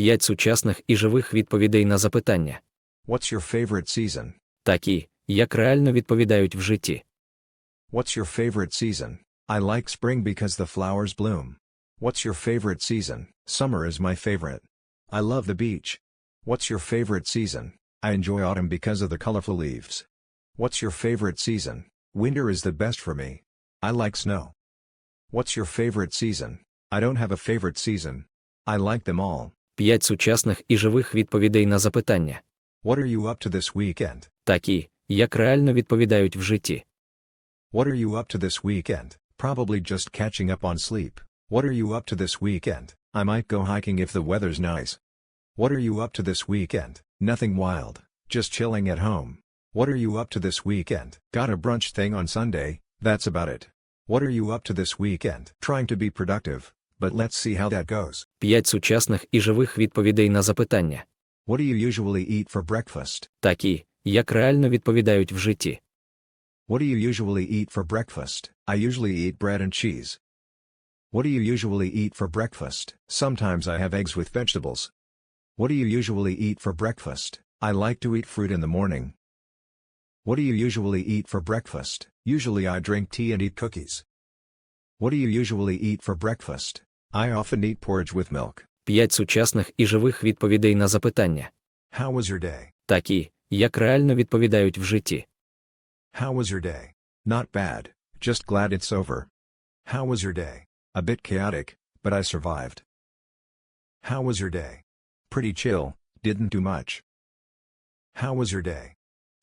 П'ять сучасних і живих відповідей на запитання. What's your favorite season? Такі, як реально відповідають в житті. What's your favorite season? I like spring because the flowers bloom. What's your favorite season? Summer is my favorite. I love the beach. What's your favorite season? I enjoy autumn because of the colorful leaves. What's your favorite season? Winter is the best for me. I like snow. What's your favorite season? I don't have a favorite season. I like them all. П'ять сучасних і живих відповідей на запитання. What are you up to this weekend? Такі, як реально відповідають в житті. What are you up to this weekend? Probably just catching up on sleep. What are you up to this weekend? I might go hiking if the weather's nice. What are you up to this weekend? Nothing wild, just chilling at home. What are you up to this weekend? Got a brunch thing on Sunday, that's about it. What are you up to this weekend? Trying to be productive, but let's see how that goes. П'ять сучасних і живих відповідей на запитання. What do you usually eat for breakfast? Такі, як реально відповідають в житті. What do you usually eat for breakfast? I usually eat bread and cheese. What do you usually eat for breakfast? Sometimes I have eggs with vegetables. What do you usually eat for breakfast? I like to eat fruit in the morning. What do you usually eat for breakfast? Usually I drink tea and eat cookies. What do you usually eat for breakfast? I often eat porridge with milk. П'ять сучасних і живих відповідей на запитання. How was your day? Такі, як реально відповідають в житті. How was your day? Not bad, just glad it's over. How was your day? A bit chaotic, but I survived. How was your day? Pretty chill, didn't do much. How was your day?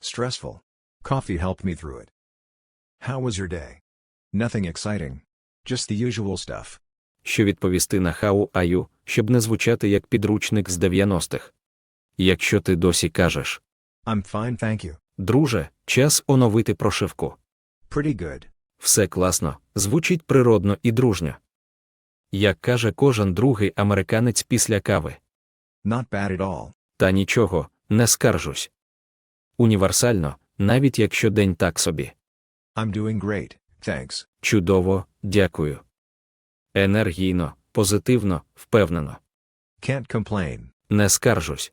Stressful. Coffee helped me through it. How was your day? Nothing exciting. Just the usual stuff. Що відповісти на хау аю, щоб не звучати як підручник з 90-х. Якщо ти досі кажеш, I'm fine, thank you. друже, час оновити прошивку. Pretty good. Все класно, звучить природно і дружньо. Як каже кожен другий американець після кави. Not bad at all. Та нічого, не скаржусь. Універсально, навіть якщо день так собі. I'm doing great, thanks. Чудово, дякую. Енергійно, позитивно, впевнено. Can't complain. Не скаржусь.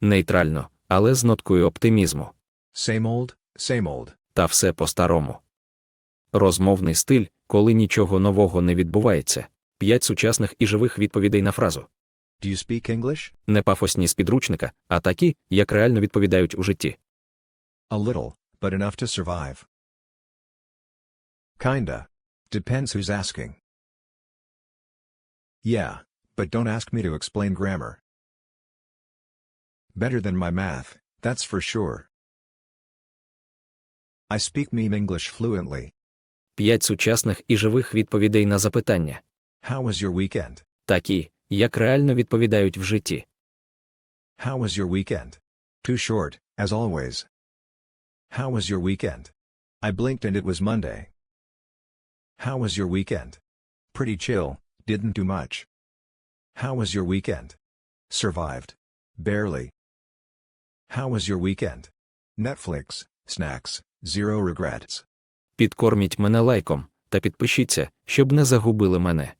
Нейтрально, але з ноткою оптимізму. Same old, same old. Та все по-старому. Розмовний стиль, коли нічого нового не відбувається. П'ять сучасних і живих відповідей на фразу. Do you speak English? Не пафосні з підручника, а такі, як реально відповідають у житті. A little, but enough to survive. Kinda. Depends who's asking. Yeah, but don't ask me to explain grammar. Better than my math, that's for sure. I speak meme English fluently. П'ять сучасних і живих відповідей на запитання. How was your weekend? Такі, як реально відповідають в житті. How was your weekend? Too short, as always. How was your weekend? I blinked and it was Monday. How was your weekend? Pretty chill, didn't do much. How was your weekend? Survived. Barely. How was your weekend? Netflix, snacks, zero regrets. Підкорміть мене лайком та підпишіться, щоб не загубили мене.